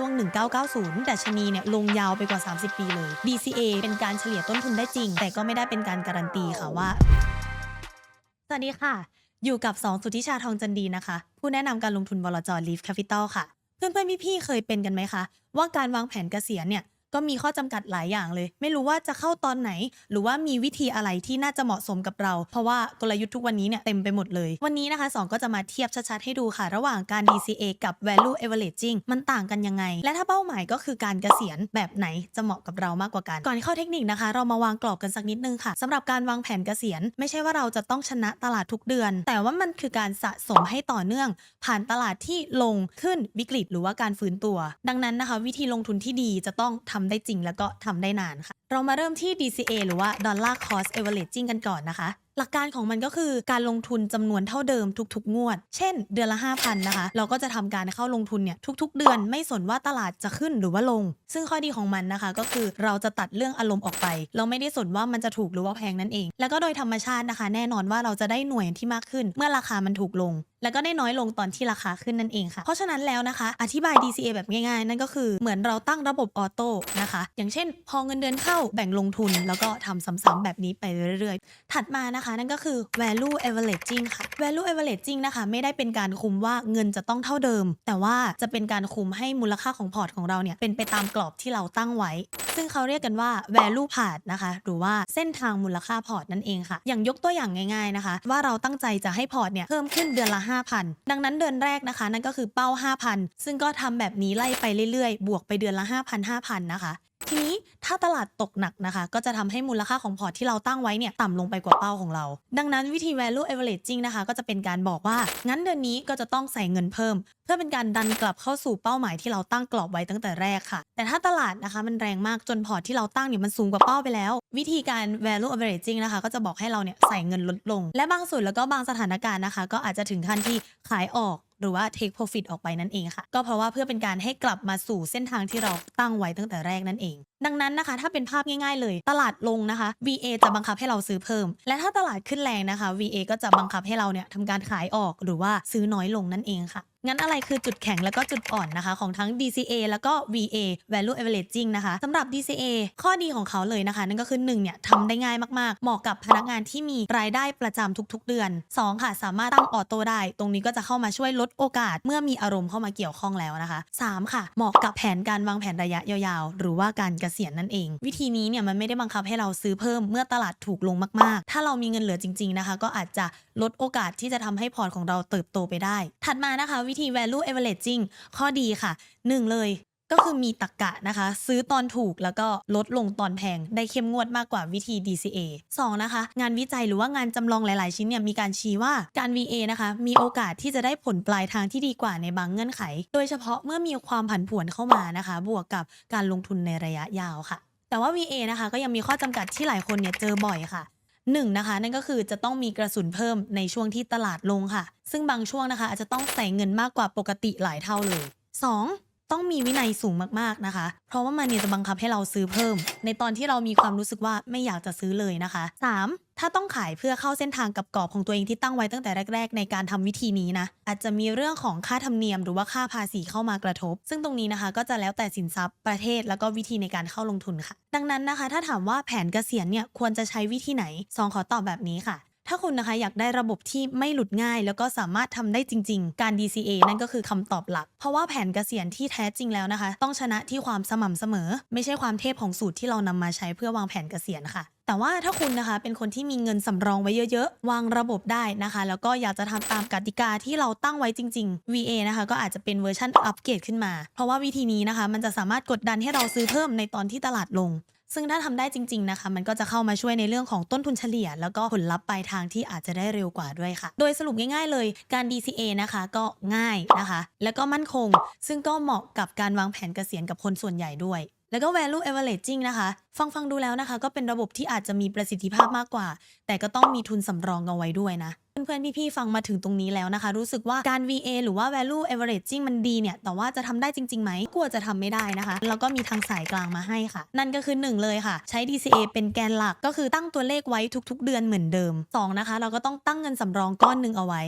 ช่วง 1990 ดัชนีเนี่ยลงยาวไปกว่า 30 ปีเลย DCA เป็นการเฉลี่ยต้นทุนได้จริง แต่ก็ไม่ได้เป็นการการันตีค่ะว่า สวัสดีค่ะ อยู่กับ 2 สุทธิชาทองจันดีนะคะ ผู้แนะนำการลงทุนบลจ Leaf Capital ค่ะ เพื่อนๆพี่ๆเคยเป็นกันไหมคะ ว่าการวางแผนเกษียณเนี่ย ก็มีข้อจำกัดหลายอย่างเลย ไม่รู้ว่าจะเข้าตอนไหน หรือว่ามีวิธีอะไรที่น่าจะเหมาะสมกับเรา เพราะว่ากลยุทธ์ทุกวันนี้เนี่ยเต็มไปหมดเลย วันนี้นะคะสองก็จะมาเทียบชัดๆให้ดูค่ะ ระหว่างการ DCA กับ Value Averaging มันต่างกันยังไง และถ้าเป้าหมายก็คือการเกษียณแบบไหนจะเหมาะกับเรามากกว่ากัน ก่อนเข้าเทคนิคนะคะ เรามาวางกรอบกันสักนิดนึงค่ะสำหรับการวางแผนเกษียณ ไม่ใช่ว่าเราจะต้องชนะตลาดทุกเดือน แต่ว่ามันคือการสะสมให้ต่อเนื่อง ผ่านตลาดที่ลงขึ้นวิกฤต หรือว่าการฟื้นตัว ดังนั้นนะคะ วิธีลงทุนที่ดีจะต้องทำได้จริงแล้วก็ทำได้นานค่ะเรามาเริ่มที่ DCA หรือว่า Dollar Cost Averaging กันก่อนนะคะ หลักการของมันก็คือการลงทุนจำนวนเท่าเดิมทุก ๆ งวด เช่น เดือนละ 5,000 นะคะ เราก็จะทำการเข้าลงทุนเนี่ยทุก ๆ เดือนไม่สนว่าตลาดจะขึ้นหรือว่าลง ซึ่งข้อดีของมันนะคะก็คือเราจะตัดเรื่องอารมณ์ออกไป เราไม่ได้สนว่ามันจะถูกหรือว่าแพงนั่นเอง แล้วก็โดยธรรมชาตินะคะ แน่นอนว่าเราจะได้หน่วยที่มากขึ้น เมื่อราคามันถูกลงแล้วก็ได้น้อยลงตอนที่ราคาขึ้นนั่นเองค่ะ เพราะฉะนั้นแล้วนะคะ อธิบาย DCA แบบง่ายๆ นั่นก็คือเหมือนเราตั้งระบบออโต้นะคะ อย่างเช่น พอเงินเดือนเข้าแบ่งลงทุน แล้วก็ทำซ้ำๆแบบนี้ไปเรื่อยๆ ถัดมานะคะ นั่นก็คือ value averaging ค่ะ value averaging นะคะ ไม่ได้เป็นการคุมว่าเงินจะต้องเท่าเดิม แต่ว่าจะเป็นการคุมให้มูลค่าของพอร์ตของเราเนี่ยเป็นไปตามกรอบที่เราตั้งไว้ ซึ่งเขาเรียกกันว่า value path นะคะ หรือว่าเส้นทางมูลค่าพอร์ตนั่นเองค่ะ อย่างยกตัวอย่างง่ายๆนะคะ ว่าเราตั้งใจจะให้พอร์ตเนี่ยเพิ่มขึ้นเดือนละ 5,000 ดังนั้นเดือนแรกนะคะ นั่นก็คือเป้า 5,000 ซึ่งก็ทำแบบนี้ไล่ไปเรื่อยๆ บวกไปเดือนละ 5,000 5,000 นะคะ ทีนี้ถ้าตลาดตกหนักนะคะ ก็จะทำให้มูลค่าของพอร์ตที่เราตั้งไว้เนี่ยต่ำลงไปกว่าเป้าของเรา ดังนั้นวิธี value averaging นะคะ ก็จะเป็นการบอกว่า งั้นเดือนนี้ก็จะต้องใส่เงินเพิ่ม เพื่อเป็นการดันกลับเข้าสู่เป้าหมายที่เราตั้งกรอบไว้ตั้งแต่แรกค่ะ แต่ถ้าตลาดนะคะมันแรงมากจนพอร์ตที่เราตั้งเนี่ยมันสูงกว่าเป้าไปแล้ว วิธีการ value averaging นะคะ ก็จะบอกให้เราเนี่ยใส่เงินลดลง และบางส่วนแล้วก็บางสถานการณ์นะคะ ก็อาจจะถึงขั้นที่ขายออกหรือว่า take profit ออกไปนั่นเองค่ะ ก็เพราะว่าเพื่อเป็นการให้กลับมาสู่เส้นทางที่เราตั้งไว้ตั้งแต่แรกนั่นเอง ดังนั้นนะคะ ถ้าเป็นภาพง่ายๆเลย ตลาดลงนะคะ VA จะบังคับให้เราซื้อเพิ่ม และถ้าตลาดขึ้นแรงนะคะ VA ก็จะบังคับให้เราเนี่ยทำการขายออกหรือว่าซื้อน้อยลงนั่นเองค่ะ งั้นอะไรคือจุดแข็งแล้วก็จุดอ่อนนะคะ ของทั้ง DCA แล้วก็ VA value averaging นะคะสำหรับ DCA ข้อดีของเขาเลยนะคะ นั่นก็คือ1เนี่ยทำได้ง่ายมากๆ เหมาะกับพนักงานที่มีรายได้ประจำทุกๆ เดือน 2 ค่ะ สามารถตั้งออโต้ได้ ตรงนี้ก็จะเข้ามาช่วยลดโอกาส เมื่อมีอารมณ์เข้ามาเกี่ยวข้องแล้วนะคะ 3 ค่ะ เหมาะกับแผนการวางแผนระยะยาวๆ หรือว่าการเกษียณนั่นเอง วิธีนี้เนี่ยมันไม่ได้บังคับให้เราซื้อเพิ่มเมื่อตลาดถูกลงมากๆ ถ้าเรามีเงินเหลือจริง ๆนะคะ ก็อาจจะลดโอกาสที่จะทำให้พอร์ตของเราเติบโตไปได้ ถัดมานะคะวิธี value averaging ข้อดีค่ะ 1 เลยก็คือมีตรกกะนะคะ ซื้อตอนถูกแล้วก็ลดลงตอนแพง ได้เข้มงวดมากกว่าวิธี DCA 2 นะคะ งานวิจัยหรือว่างานจำลองหลาย ๆ ชิ้นเนี่ยมีการชี้ว่าการ VA นะคะ มีโอกาสที่จะได้ผลปลายทางที่ดีกว่าในบางเงื่อนไข โดยเฉพาะเมื่อมีความผันผวนเข้ามานะคะ บวกกับการลงทุนในระยะยาวค่ะ แต่ว่า VA นะคะก็ยังมีข้อจำกัดที่หลายคนเนี่ยเจอบ่อยค่ะ หนึ่งนะคะนั่นก็คือจะต้องมีกระสุนเพิ่มในช่วงที่ตลาดลงค่ะ ซึ่งบางช่วงนะคะอาจจะต้องใส่เงินมากกว่าปกติหลายเท่าเลย 2. ต้องมีวินัยสูงมากๆนะคะ เพราะว่ามันเนี่ยจะบังคับให้เราซื้อเพิ่ม ในตอนที่เรามีความรู้สึกว่าไม่อยากจะซื้อเลยนะคะ 3. ถ้าต้องขายเพื่อเข้าเส้นทางกับกรอบของตัวเองที่ตั้งไว้ตั้งแต่แรก ๆ ในการทำวิธีนี้นะอาจจะมีเรื่องของค่าธรรมเนียมหรือว่าค่าภาษีเข้ามากระทบ ซึ่งตรงนี้นะคะก็จะแล้วแต่สินทรัพย์ประเทศแล้วก็วิธีในการเข้าลงทุนค่ะ ดังนั้นนะคะ ถ้าถามว่าแผนเกษียณเนี่ยควรจะใช้วิธีไหนสองขอตอบแบบนี้ค่ะ ถ้าคุณนะคะอยากได้ระบบที่ไม่หลุดง่าย แล้วก็สามารถทำได้จริง ๆ การ DCA นั่นก็คือคำตอบหลัก เพราะว่าแผนเกษียณที่แท้จริงแล้วนะคะ ต้องชนะที่ความสม่ำเสมอ ไม่ใช่ความเทพของสูตรที่เรานำมาใช้เพื่อวางแผนเกษียณค่ะแต่ว่าถ้าคุณนะคะเป็นคนที่มีเงินสำรองไว้เยอะๆ วางระบบได้นะคะ แล้วก็อยากจะทำตามกติกาที่เราตั้งไว้จริง ๆ VA นะคะก็อาจจะเป็นเวอร์ชันอัปเกรดขึ้นมา เพราะว่าวิธีนี้นะคะ มันจะสามารถกดดันให้เราซื้อเพิ่มในตอนที่ตลาดลง ซึ่งถ้าทำได้จริง ๆ นะคะ มันก็จะเข้ามาช่วยในเรื่องของต้นทุนเฉลี่ย แล้วก็ผลลัพธ์ปลายทางที่อาจจะได้เร็วกว่าด้วยค่ะ โดยสรุปง่ายๆ เลยการ DCA นะคะก็ง่ายนะคะ แล้วก็มั่นคง ซึ่งก็เหมาะกับการวางแผนเกษียณกับคนส่วนใหญ่ด้วยแล้วก็ value averaging นะคะ ฟังฟังดูแล้วนะคะ ก็เป็นระบบที่อาจจะมีประสิทธิภาพมากกว่า แต่ก็ต้องมีทุนสำรองเอาไว้ด้วยนะ เพื่อนๆ พี่ๆ ฟังมาถึงตรงนี้แล้วนะคะ รู้สึกว่าการ VA หรือว่า value averaging มันดีเนี่ย แต่ว่าจะทำได้จริงๆไหมกลัวจะทำไม่ได้นะคะ แล้วก็มีทางสายกลางมาให้ค่ะ นั่นก็คือ 1 เลยค่ะ ใช้ DCA เป็นแกนหลักก็คือตั้งตัวเลขไว้ทุก ๆ เดือนเหมือนเดิม 2 นะคะ เราก็ต้องตั้งเงินสำรองก้อนหนึ่งเอาไว้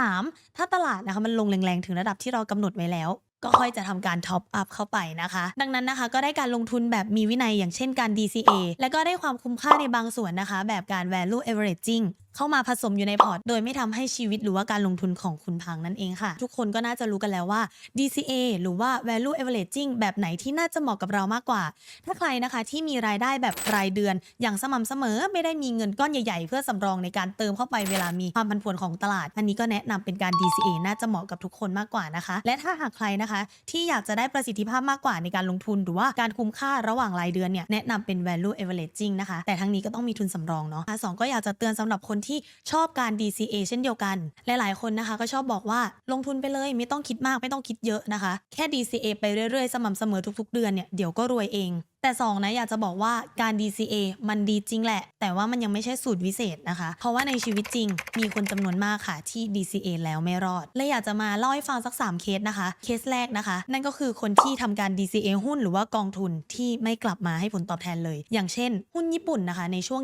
3. ถ้าตลาดนะคะมันลงแรงๆ ถึงระดับที่เรากำหนดไว้แล้วก็ค่อยจะทำการท็อปอัพเข้าไปนะคะ ดังนั้นนะคะ ก็ได้การลงทุนแบบมีวินัยอย่างเช่นการ DCA และก็ได้ความคุ้มค่าในบางส่วนนะคะ แบบการ value averaging เข้ามาผสมอยู่ในพอร์ต โดยไม่ทำให้ชีวิตหรือว่าการลงทุนของคุณพังนั่นเองค่ะ ทุกคนก็น่าจะรู้กันแล้วว่า DCA หรือว่า value averaging แบบไหนที่น่าจะเหมาะกับเรามากกว่า ถ้าใครนะคะที่มีรายได้แบบรายเดือน อย่างสม่ำเสมอไม่ได้มีเงินก้อนใหญ่ ๆ เพื่อสำรองในการเติมเข้าไปเวลามีความผันผวนของตลาด อันนี้ก็แนะนำเป็นการ DCA น่าจะเหมาะกับทุกคนมากกว่านะคะ และถ้าหากใครนะคะ ที่อยากจะได้ประสิทธิภาพมากกว่าในการลงทุนหรือว่าการคุ้มค่าระหว่างรายเดือนเนี่ยแนะนำเป็น value averaging นะคะ แต่ทั้งนี้ก็ต้องมีทุนสำรองเนาะอะสองก็อยากจะเตือนสำหรับคนที่ชอบการ DCA เช่นเดียวกัน หลายๆ คนนะคะ ก็ชอบบอกว่าลงทุนไปเลยไม่ต้องคิดมากไม่ต้องคิดเยอะนะคะ แค่ DCA ไปเรื่อยๆ สม่ำเสมอทุกๆ เดือนเนี่ยเดี๋ยวก็รวยเองแต่สองนะอยากจะบอกว่าการ DCA มันดีจริงแหละ แต่ว่ามันยังไม่ใช่สูตรวิเศษนะคะ เพราะว่าในชีวิตจริง มีคนจำนวนมากค่ะที่ DCA แล้วไม่รอดเลยอยากจะมาเล่าให้ฟังสัก 3 เคสนะคะ เคสแรกนะคะ นั่นก็คือคนที่ทำการ DCA หุ้นหรือว่ากองทุนที่ไม่กลับมาให้ผลตอบแทนเลย อย่างเช่น หุ้นญี่ปุ่นนะคะ ในช่วง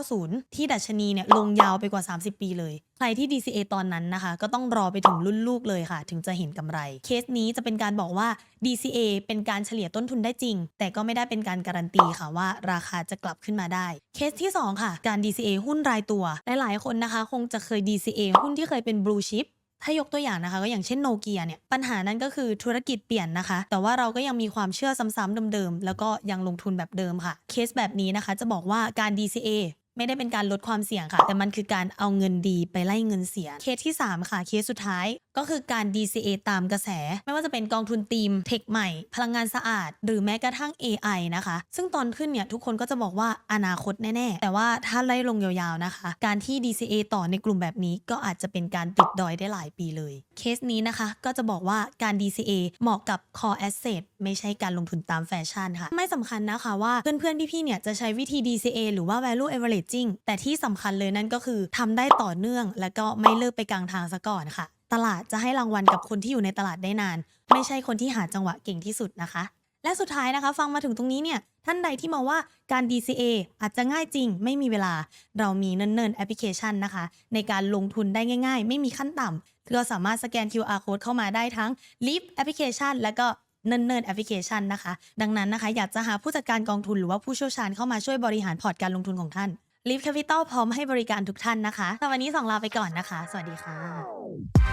1990 ที่ดัชนีเนี่ยลงยาวไปกว่า 30 ปีเลยใครที่ DCA ตอนนั้นนะคะ ก็ต้องรอไปถึงรุ่นลูกเลยค่ะ ถึงจะเห็นกำไร เคสนี้จะเป็นการบอกว่า DCA เป็นการเฉลี่ยต้นทุนได้จริง แต่ก็ไม่ได้เป็นการการันตีค่ะว่า ราคาจะกลับขึ้นมาได้ เคสที่ 2 ค่ะ การ DCA หุ้นรายตัวหลายๆคนนะคะ คงจะเคย DCA หุ้นที่เคยเป็น blue chip ถ้ายกตัวอย่างนะคะก็อย่างเช่นโนเกียเนี่ยปัญหานั้นก็คือธุรกิจเปลี่ยนนะคะ แต่ว่าเราก็ยังมีความเชื่อซ้ำๆเดิมๆ แล้วก็ยังลงทุนแบบเดิมค่ะ เคสแบบนี้นะคะ จะบอกว่าการ DCA ไม่ได้เป็นการลดความเสี่ยงค่ะ แต่มันคือการเอาเงินดีไปไล่เงินเสีย เคสที่ 3 ค่ะ เคสสุดท้ายก็คือการ DCA ตามกระแส ไม่ว่าจะเป็นกองทุนทีมเทคใหม่ พลังงานสะอาด หรือแม้กระทั่ง AI นะคะ ซึ่งตอนขึ้นเนี่ยทุกคนก็จะบอกว่าอนาคตแน่ ๆ แต่ว่าถ้าไล่ลงยาวๆนะคะ การที่ DCA ต่อในกลุ่มแบบนี้ก็อาจจะเป็นการติดดอยได้หลายปีเลย เคสนี้นะคะก็จะบอกว่าการ DCA เหมาะกับ core asset ไม่ใช่การลงทุนตามแฟชั่นค่ะ ไม่สำคัญนะคะว่าเพื่อนๆ พี่ๆเนี่ยจะใช้วิธี DCA หรือว่า value averaging แต่ที่สำคัญเลยนั่นก็คือทำได้ต่อเนื่อง และก็ไม่เลิกไปกลางทางซะก่อนค่ะ ตลาดจะให้รางวัลกับคนที่อยู่ในตลาดได้นาน ไม่ใช่คนที่หาจังหวะเก่งที่สุดนะคะ และสุดท้ายนะคะ ฟังมาถึงตรงนี้เนี่ยท่านใดที่มองว่าการ DCA อาจจะง่ายจริง ไม่มีเวลาเรามีเนิ่นๆแอปพลิเคชันนะคะ ในการลงทุนได้ง่าย ๆ ไม่มีขั้นต่ำก็สามารถสแกน QR code เข้ามาได้ทั้ง Leap แอปพลิเคชันและก็เนิ่นๆแอปพลิเคชันนะคะ ดังนั้นนะคะ อยากจะหาผู้จัดการกองทุนหรือว่าผู้เชี่ยวชาญเข้ามาช่วยบริหารพอร์ตการลงทุนของท่าน Leap Capital พร้อมให้บริการทุกท่านนะคะแต่วันนี้สองลาไปก่อนนะคะ สวัสดีค่ะ